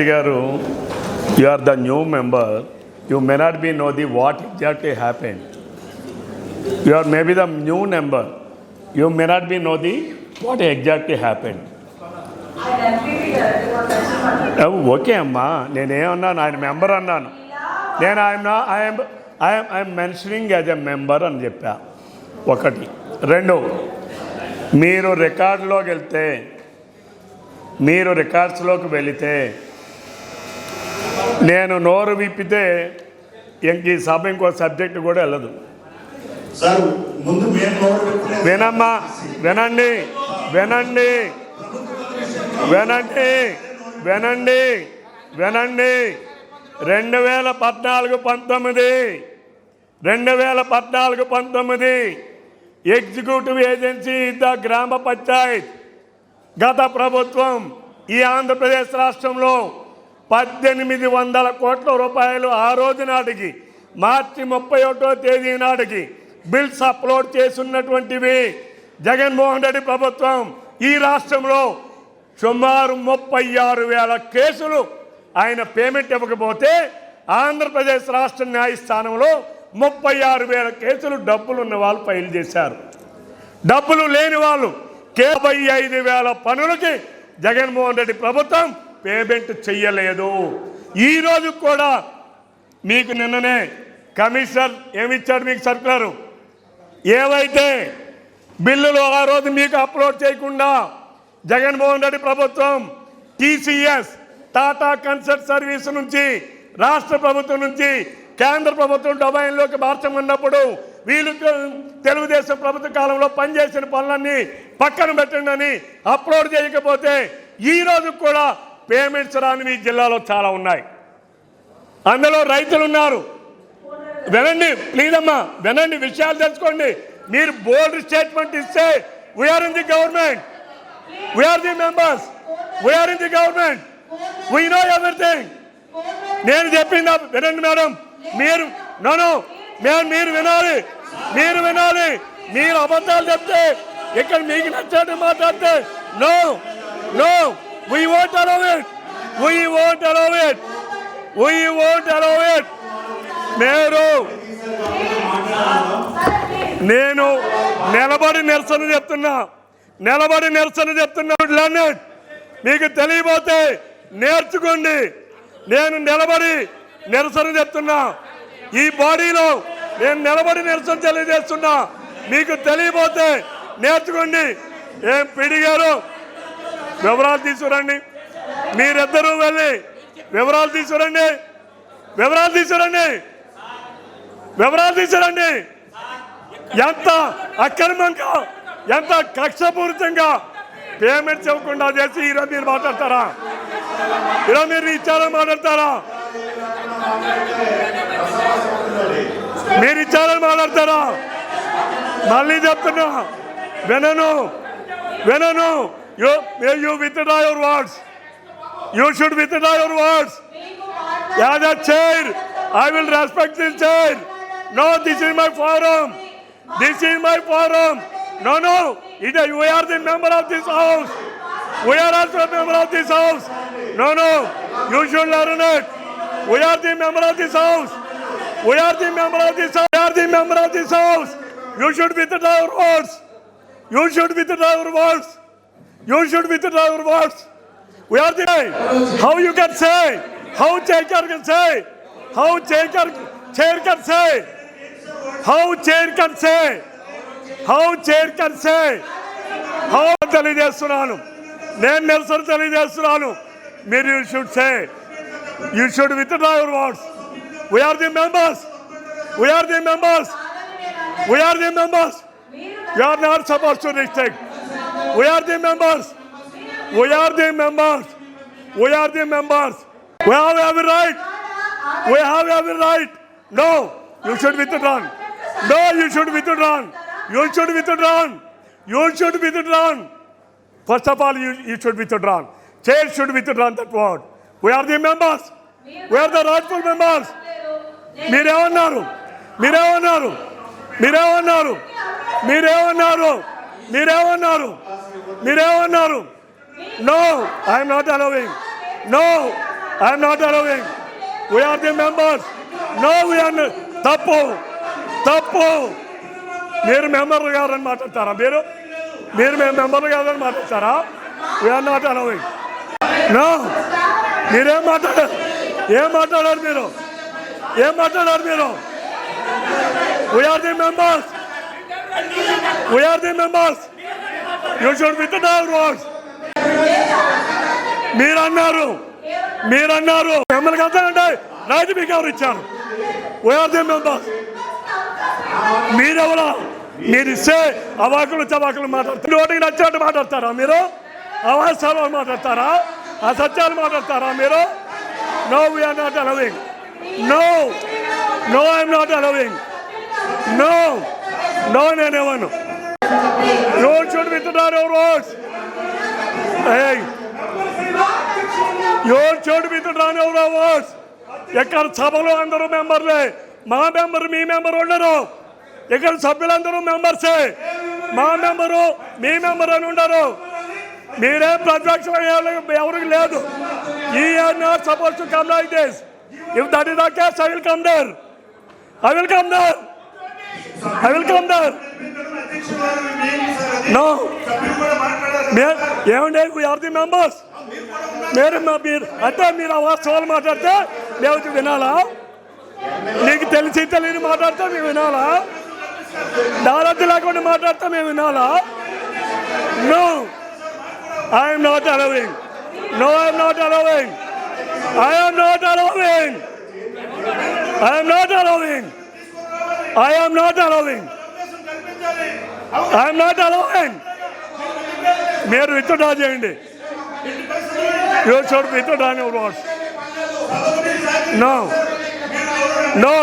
రెడ్డి గారు you are the new member you may not be know the what exactly happen you are maybe the new number you may not be know the what exactly happen okay అమ్మా. నేనేమన్నాను ఆయన member అన్నాను. నేను ఆయన I'm I'm I'm mentioning as a member అని చెప్పా. ఒకటి. రెండు. మీరు రికార్డులోకి వెళ్తే మీరు రికార్డ్స్లోకి వెళితే నేను నోరు విప్పితే ఇంక ఈ సభ ఇంకో సబ్జెక్ట్ కూడా వెళ్ళదు. వినమ్మా వినండి వినండి వినండి వినండి వినండి. రెండు వేల పద్నాలుగు పంతొమ్మిది రెండు వేల పద్నాలుగు పంతొమ్మిది ఎగ్జిక్యూటివ్ ఏజెన్సీ ద గ్రామ పంచాయత్. గత ప్రభుత్వం ఈ ఆంధ్రప్రదేశ్ రాష్ట్రంలో పద్దెనిమిది వందల కోట్ల రూపాయలు ఆ రోజు నాటికి మార్చి ముప్పై ఒకటో తేదీ నాటికి బిల్స్ అప్లోడ్ చేసున్నటువంటివి జగన్మోహన్ రెడ్డి ప్రభుత్వం ఈ రాష్ట్రంలో సుమారు ముప్పై ఆరు వేల కేసులు ఆయన పేమెంట్ ఇవ్వకపోతే ఆంధ్రప్రదేశ్ రాష్ట్ర న్యాయస్థానంలో ముప్పై ఆరు వేల కేసులు డబ్బులు ఉన్న వాళ్ళు ఫైల్ చేశారు. డబ్బులు లేని వాళ్ళు కేబై ఐదు వేల పనులకి జగన్మోహన్ రెడ్డి ప్రభుత్వం పేమెంట్ చెయ్యలేదు. ఈ కూడా మీకు నిన్ననే కమిషనర్ ఏమిచ్చాడు మీకు సర్కులరు? ఏవైతే బిల్లులు ఆ రోజు మీకు అప్లోడ్ చేయకుండా జగన్మోహన్ రెడ్డి ప్రభుత్వం టీసీఎస్ టాటా కన్సల్ట్ సర్వీస్ నుంచి రాష్ట్ర ప్రభుత్వం నుంచి కేంద్ర ప్రభుత్వం డొమైన్లోకి మార్చమన్నప్పుడు వీళ్ళు తెలుగుదేశం ప్రభుత్వ కాలంలో పనిచేసిన పనులన్నీ పక్కన పెట్టండి అని అప్లోడ్ చేయకపోతే ఈ కూడా పేమెంట్స్ రాని మీ జిల్లాలో చాలా ఉన్నాయి. అందులో రైతులు ఉన్నారు. వినండి ప్లీజ్ అమ్మా వినండి విషయాలు తెలుసుకోండి. మీరు బోల్డ్ స్టేట్మెంట్ ఇస్తే we are in the government we are the members we are in the government we know everything నేను చెప్పింది? వినండి మేడం. మీరు నోను మేము మీరు వినాలి. మీరు వినాలి. మీరు అబద్ధాలు చెప్తే ఇక్కడ మీకు నచ్చినట్టు మాట్లాడితే no no We won't allow it. We won't allow it. We won't allow it. మీరు నేను నిలబడి నిరసన చెప్తున్నా. నిలబడి నిరసన చెప్తున్నా. లెర్నెడ్ మీకు తెలియబోతే నేర్చుకోండి. నేను నిలబడి నిరసన చెప్తున్నా. ఈ బాడీలో నేను నిలబడి నిరసన తెలియజేస్తున్నా. మీకు తెలియబోతే నేర్చుకోండి. ఏం పిడిగారు? వివరాలు తీసుకురండి. మీరిద్దరూ వెళ్ళి వివరాలు తీసుకురండి. వివరాలు తీసుకురండి. వివరాలు తీసుకురండి. ఎంత అక్రమంగా ఎంత కక్షపూరితంగా పేమెంట్స్ ఇవ్వకుండా చేసి ఈరోజు మీరు మాట్లాడతారా? ఈరోజు మీరు ఇచ్చారని మాట్లాడతారా? మీరు ఇచ్చారని మాట్లాడతారా? మళ్ళీ చెప్తున్నా వినను వినను. You may you withdraw your words. You should withdraw your words. Yeah, the chair. I will respect the chair. No, this is my forum. This is my forum. No, no. It, we are the member of this house. We are also a member of this house. No, no. You should learn it. We are the member of this house. We are the member of this house. We are the member of this house. You should withdraw your words. You should withdraw your words. You should withdraw your words. We are the how you can say, how chair can say, how chair can, chair can say, how chair can say, how chair can say, how తెలియజేస్తున్నాను నేను నిరసన తెలియజేస్తున్నాను మీరు you should say you should withdraw your words we are the members we are the members we are the members you are not suppose to restrict We are the members we are the members we are the members we have every right we have every right no you should withdrawn no you should withdrawn you should withdrawn you should withdrawn First of all, you, you should withdrawn. Chair should withdraw that word. We are the members. We are the rightful members. మీరేమన్నారు మీరేమన్నారు మీరేమన్నారు మీరేమన్నారు మీరేమన్నారు? మీరేమన్నారు? No I'm not allowing no I'm not allowing we are the members no we are తప్పు. తప్పు. మీరు member కాదని మాట్లాడతారా మీరు? మీరు మేము మెంబర్ కాదని మాట్లాడతారా? వీఆర్ నాట్ అలవింగ్ నో మీరేం మాట్లాడారు ఏం మాట్లాడారు మీరు? ఏం మాట్లాడారు మీరు? We are the members we are the members you should with words మీరు అన్నారు మీరు అన్నారు మిమ్మల్ని రైతు మీకు ఎవరు ఇచ్చారు? వీఆర్ ది మెంబర్స్ మీరెవరా? మీరు ఇస్తే అవాకులు చవాకులు మాట్లాడుతారు. ఓటుకి నచ్చినట్టు మాట్లాడతారా మీరు? అవాస్తవాలు మాట్లాడతారా? అసత్యాలు మాట్లాడతారా మీరు? No we are not allowing no no I'm not allowing no no నేనేమను you should withdraw your words Hey, you should withdraw your words. ఎక్కడ సభలో అందరూ మెంబర్లే? మా మెంబర్ మీ మెంబర్ ఉండరు. ఇక్కడ సభ్యులందరూ మెంబర్సే? మా మెంబరు మీ మెంబర్ అని ఉండరు. మీరే ప్రతిపక్షం ఎవరికి లేదు. ఈ are not suppose to come like this if that is the case I will come there I will come there I will come there no మే- ఏమండి? ఆర్ ది మెంబర్స్ మీరు మీరు అంటే మీరు ఆ వాస్తవాలు మాట్లాడితే మేము వినాలా? నీకు తెలిసి తెలియని మాట్లాడితే మేము వినాలా? దారద్దు లేకుండా మాట్లాడితే మేము వినాలా? No I'm not allowing no I'm not allowing I'm not allowing I'm not allowing I'm not allowing I'm not allowing మీరు విత్డ్రా చేయండి. You should withdraw your words no no